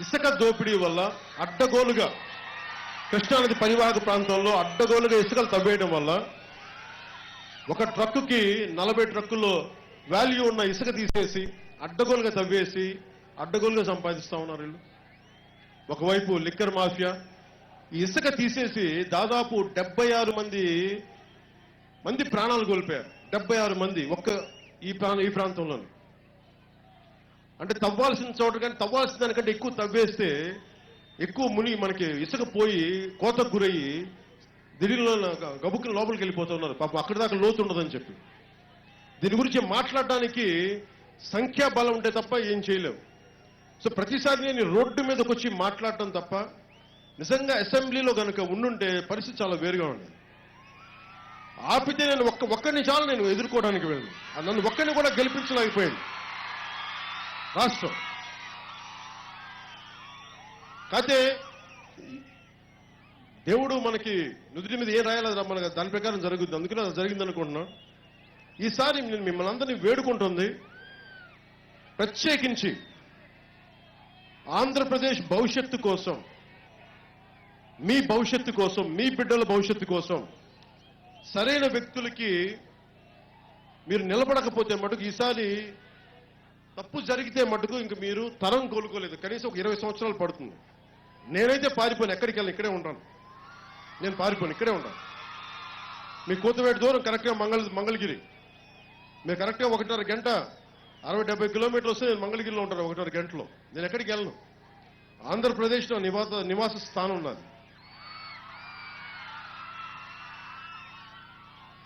ఇసుక దోపిడీ వల్ల అడ్డగోలుగా కృష్ణానది పరివాహక ప్రాంతంలో అడ్డగోలుగా ఇసుకలు తవ్వేయడం వల్ల ఒక ట్రక్కుకి నలభై ట్రక్కుల్లో వాల్యూ ఉన్న ఇసుక తీసేసి అడ్డగోలుగా తవ్వేసి అడ్డగోలుగా సంపాదిస్తా ఉన్నారు వీళ్ళు. ఒకవైపు లిక్కర్ మాఫియా. ఈ ఇసుక తీసేసి దాదాపు డెబ్బై ఆరు మంది మంది ప్రాణాలు కోల్పోయారు. డెబ్బై ఆరు మంది ఒక్క ఈ ప్రాంత ఈ ప్రాంతంలోనే. అంటే తవ్వాల్సిన చోట కానీ తవ్వాల్సిన దానికంటే ఎక్కువ తవ్వేస్తే ఎక్కువ మునిగి మనకి ఇసుక పోయి కోతకు గురయ్యి దిడిలో గబుక్కుని లోపలికి వెళ్ళిపోతున్నారు పాపం అక్కడి దాకా లోతు ఉండదని చెప్పి. దీని గురించి మాట్లాడడానికి సంఖ్యాబలం ఉంటే తప్ప ఏం చేయలేవు సో ప్రతిసారి నేను రోడ్డు మీదకి వచ్చి మాట్లాడటం తప్ప నిజంగా అసెంబ్లీలో కనుక ఉండుంటే పరిస్థితి చాలా వేరుగా ఉండేది ఆపితే నేను ఒక్క ఒక్కరిని చాలు నేను ఎదుర్కోవడానికి వెళ్ళను. నన్ను ఒక్కరిని కూడా గెలిపించలేకపోయాను. రాష్ట్రం. కాకపోతే దేవుడు మనకి నుదుటి మీద ఏం రాయాలి మనకి దాని ప్రకారం జరుగుద్ది. అందుకని అది జరిగింది అనుకుంటున్నా. ఈసారి నేను మిమ్మల్ని అందరినీ వేడుకుంటుంది. ప్రత్యేకించి ఆంధ్రప్రదేశ్ భవిష్యత్తు కోసం మీ భవిష్యత్తు కోసం మీ బిడ్డల భవిష్యత్తు కోసం సరైన వ్యక్తులకి మీరు నిలబడకపోతే మటుకు ఈసారి తప్పు జరిగితే మటుకు ఇంక మీరు తరం కోలుకోలేదు. కనీసం ఒక ఇరవై సంవత్సరాలు పడుతుంది. నేనైతే పారిపోను ఎక్కడికి వెళ్ళను? ఇక్కడే ఉంటాను. నేను పారిపోను ఇక్కడే ఉంటాను. మీ కూతవేటి దూరం కరెక్ట్గా మంగళ మంగళగిరి. మీరు కరెక్ట్గా ఒకటిన్నర గంట అరవై డెబ్బై కిలోమీటర్లు వస్తే నేను మంగళగిరిలో ఉంటాను ఒకటిన్నర గంటలో. నేను ఎక్కడికి వెళ్ళను? ఆంధ్రప్రదేశ్లో నివాస నివాస స్థానం ఉన్నది.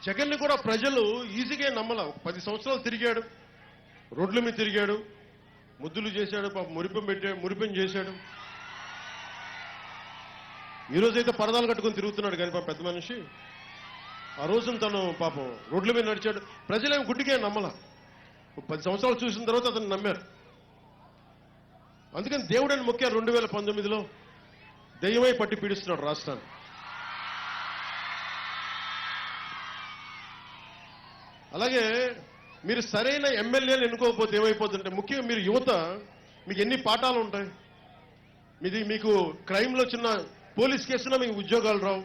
జగన్ని కూడా ప్రజలు ఈజీగా నమ్మల. పది సంవత్సరాలు తిరిగాడు. రోడ్ల మీద తిరిగాడు. ముద్దులు చేశాడు పాప మురిపం పెట్టాడు మురిపం చేశాడు. ఈరోజైతే పరదాలు కట్టుకొని తిరుగుతున్నాడు కానీ పాప పెద్ద మనిషి. ఆ రోజున తను పాపం రోడ్ల మీద నడిచాడు. ప్రజలేమి గుడ్డికే నమ్మల. ఒక పది సంవత్సరాలు చూసిన తర్వాత అతను నమ్మారు. అందుకని దేవుడని మొక్కారు రెండు వేల పంతొమ్మిదిలో. దయ్యమై పట్టి పీడిస్తున్నాడు రాష్ట్రాన్ని. అలాగే మీరు సరైన ఎమ్మెల్యేలు ఎన్నుకోకపోతే ఏమైపోతుందంటే ముఖ్యంగా మీరు యువత మీకు ఎన్ని పాఠాలు ఉంటాయి? మీది మీకు క్రైమ్లో చిన్న పోలీస్ కేసులో మీకు ఉద్యోగాలు రావు.